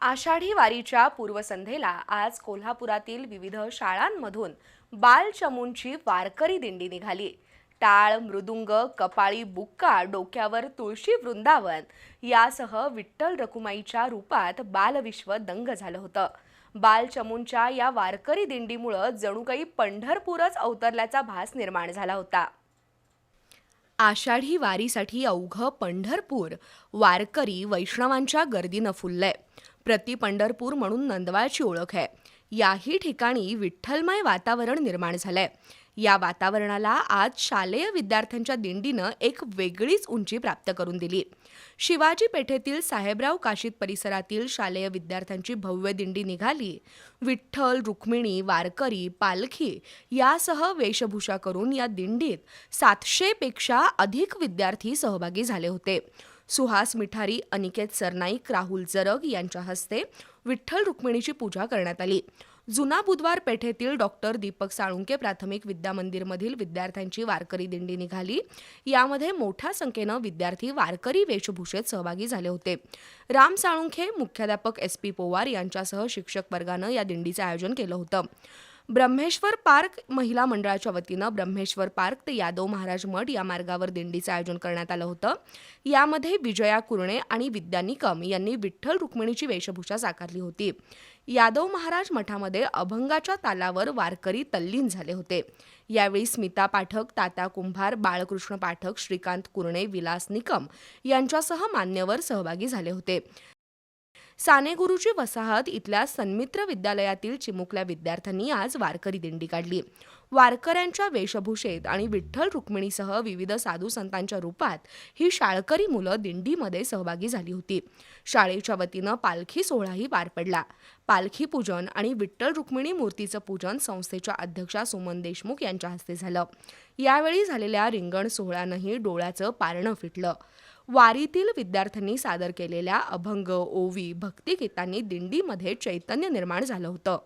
आषाढी वारीच्या पूर्वसंध्येला आज कोल्हापुरातील विविध शाळांमधून बालचमूंची वारकरी दिंडी निघाली. टाळ मृदुंग कपाळी बुक्का डोक्यावर तुळशी वृंदावन यासह विठ्ठल रखुमाईच्या रूपात बालविश्व दंग झालं होतं. बालचमूंच्या या वारकरी दिंडीमुळं जणू काही पंढरपूरच अवतरल्याचा भास निर्माण झाला होता. आषाढी वारीसाठी अवघं पंढरपूर वारकरी वैष्णवांच्या गर्दीनं फुललंय. प्रति पंढरपूर म्हणून नंदवाळची ओळख आहे. याही ठिकाणी विठ्ठलमय वातावरण निर्माण झालंय. या वातावरणाला आज शालेय विद्यार्थ्यांच्या दिंडीनं एक वेगळीच उंची प्राप्त करून दिली. शिवाजी पेठेतील साहेबराव काशीद परिसरातील शालेय विद्यार्थ्यांची भव्य दिंडी निघाली. विठ्ठल रुक्मिणी वारकरी पालखी यासह वेशभूषा करून या दिंडीत सातशेपेक्षा अधिक विद्यार्थी सहभागी झाले होते. सुहास मिठारी अनिकेत सरनाईक राहुल जरग यांच्या हस्ते विठ्ठल रुक्मिणीची पूजा करण्यात आली. जुना बुधवार पेठेतील डॉक्टर दीपक साळुंके प्राथमिक विद्यामंदिरमधील विद्यार्थ्यांची वारकरी दिंडी निघाली. यामध्ये मोठ्या संख्येनं विद्यार्थी वारकरी वेशभूषेत सहभागी झाले होते. राम साळुंखे मुख्याध्यापक एस पी पोवार यांच्यासह शिक्षक वर्गानं या दिंडीचं आयोजन केलं होतं. ब्रह्मेश्वर पार्क महिला मंडळाच्या वतीनं ब्रह्मेश्वर पार्क ते यादव महाराज मठ या मार्गावर दिंडीचं आयोजन करण्यात आलं होतं. यामध्ये विजया कुरणे आणि विद्या निकम यांनी विठ्ठल रुक्मिणीची वेशभूषा साकारली होती. यादव महाराज मठामध्ये अभंगाच्या तालावर वारकरी तल्लीन झाले होते. यावेळी स्मिता पाठक तात्या कुंभार बाळकृष्ण पाठक श्रीकांत कुरणे विलास निकम यांच्यासह मान्यवर सहभागी झाले होते. सानेगुरुची वसाहत इथल्या सन्मित्र विद्यालयातील चिमुकल्या विद्यार्थ्यांनी आज वारकरी दिंडी काढली. वारकऱ्यांच्या वेशभूषेत आणि विठ्ठल रुक्मिणीसह विविध साधू संतांच्या रूपात ही शाळकरी मुलं दिंडीमध्ये सहभागी झाली होती. शाळेच्या वतीनं पालखी सोहळाही पार पडला. पालखी पूजन आणि विठ्ठल रुक्मिणी मूर्तीचं पूजन संस्थेच्या अध्यक्षा सुमन देशमुख यांच्या हस्ते झालं. यावेळी झालेल्या रिंगण सोहळ्यानंही डोळ्याचं पारणं फिटलं. वारीतील विद्यार्थ्यांनी सादर केलेल्या अभंग ओवी भक्तिगीतांनी दिंडीमध्ये चैतन्य निर्माण झालं होतं.